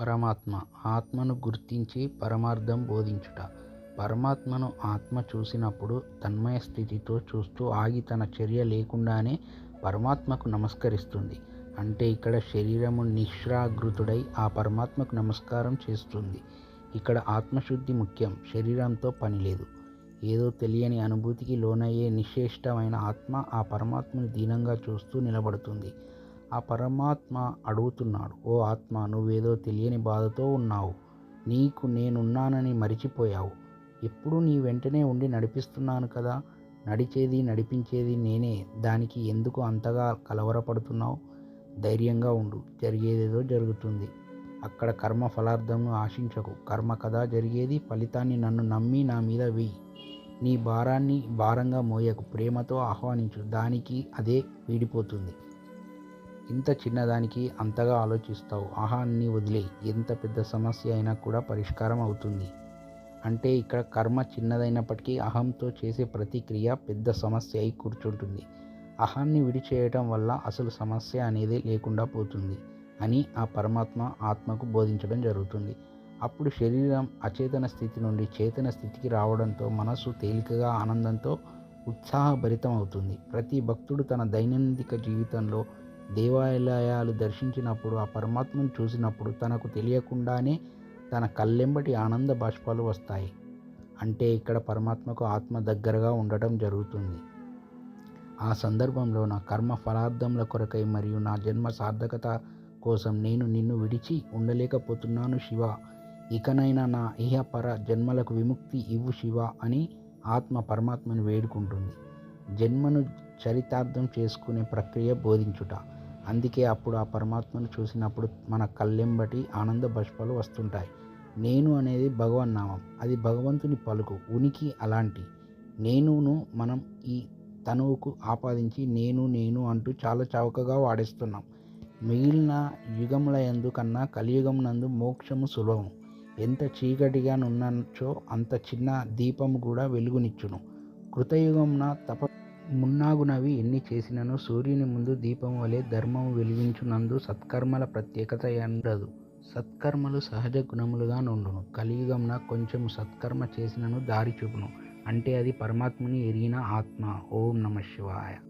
పరమాత్మ ఆత్మను గుర్తించి పరమార్థం బోధించుట. పరమాత్మను ఆత్మ చూసినప్పుడు తన్మయ స్థితితో చూస్తూ ఆగి తన చర్య లేకుండానే పరమాత్మకు నమస్కరిస్తుంది. అంటే ఇక్కడ శరీరము నిశ్రాగృతుడై ఆ పరమాత్మకు నమస్కారం చేస్తుంది. ఇక్కడ ఆత్మశుద్ధి ముఖ్యం శరీరంతో పని లేదు. ఏదో తెలియని అనుభూతికి లోనయ్యే నిశ్చేష్టమైన ఆత్మ ఆ పరమాత్మను దీనంగా చూస్తూ నిలబడుతుంది. ఆ పరమాత్మ అడుగుతున్నాడు ఓ ఆత్మ నువ్వేదో తెలియని బాధతో ఉన్నావు. నీకు నేనున్నానని మరిచిపోయావు. ఎప్పుడు నీ వెంటనే ఉండి నడిపిస్తున్నాను కదా. నడిచేది నడిపించేది నేనే. దానికి ఎందుకు అంతగా కలవరపడుతున్నావు? ధైర్యంగా ఉండు. జరిగేదేదో జరుగుతుంది. అక్కడ కర్మ ఫలార్థంను ఆశించకు. కర్మ కదా జరిగేది. ఫలితాన్ని నన్ను నమ్మి నా మీద వెయ్యి నీ భారాన్ని భారంగా మోయకు. ప్రేమతో ఆహ్వానించు. దానికి అదే వీడిపోతుంది. ఇంత చిన్నదానికి అంతగా ఆలోచిస్తావు. ఆహాన్ని వదిలే. ఎంత పెద్ద సమస్య అయినా కూడా పరిష్కారం అవుతుంది. అంటే ఇక్కడ కర్మ చిన్నదైనప్పటికీ అహంతో చేసే ప్రతిక్రియ పెద్ద సమస్య అయి కూర్చుంటుంది. అహాన్ని విడిచేయటం వల్ల అసలు సమస్య అనేది లేకుండా పోతుంది అని ఆ పరమాత్మ ఆత్మకు బోధించడం జరుగుతుంది. అప్పుడు శరీరం అచేతన స్థితి నుండి చేతన స్థితికి రావడంతో మనసు తేలికగా ఆనందంతో ఉత్సాహభరితం అవుతుంది ప్రతి భక్తుడు తన దైనందిక జీవితంలో దేవాలయాలు దర్శించినప్పుడు ఆ పరమాత్మను చూసినప్పుడు తనకు తెలియకుండానే తన కళ్ళెంబటి ఆనంద బాష్పాలు వస్తాయి. అంటే ఇక్కడ పరమాత్మకు ఆత్మ దగ్గరగా ఉండటం జరుగుతుంది. ఆ సందర్భంలో నా కర్మ ఫలార్థముల కొరకై మరియు నా జన్మ సార్థకత కోసం నేను నిన్ను విడిచి ఉండలేకపోతున్నాను శివ. ఇకనైనా నా ఇహపర జన్మలకు విముక్తి ఇవ్వు శివ అని ఆత్మ పరమాత్మను వేడుకుంటుంది. జన్మను చరితార్థం చేసుకునే ప్రక్రియ బోధించుట. అందుకే అప్పుడు ఆ పరమాత్మను చూసినప్పుడు మన కళ్ళెంబటి ఆనంద బష్పాలు వస్తుంటాయి. నేను అనేది భగవన్ నామం. అది భగవంతుని పలుకు ఉనికి అలాంటి. నేనును మనం ఈ తనువుకు ఆపాదించి నేను నేను అంటూ చాలా చౌకగా వాడేస్తున్నాం. మిగిలిన యుగముల యందు కన్నా కలియుగం నందు మోక్షము సులభం. ఎంత చీకటిగా నున్నచో అంత చిన్న దీపము కూడా వెలుగునిచ్చును. కృతయుగంన తప మున్నాగునవి ఎన్ని చేసినను సూర్యుని ముందు దీపం వలె ధర్మము వెలిగించునందు సత్కర్మల ప్రత్యేకత ఎండదు సత్కర్మలు సహజ గుణములుగా నుండును. కలియుగంన కొంచెం సత్కర్మ చేసినను దారి చూపును అంటే అది పరమాత్మని ఎరిగిన ఆత్మ. ఓం నమ శివాయ.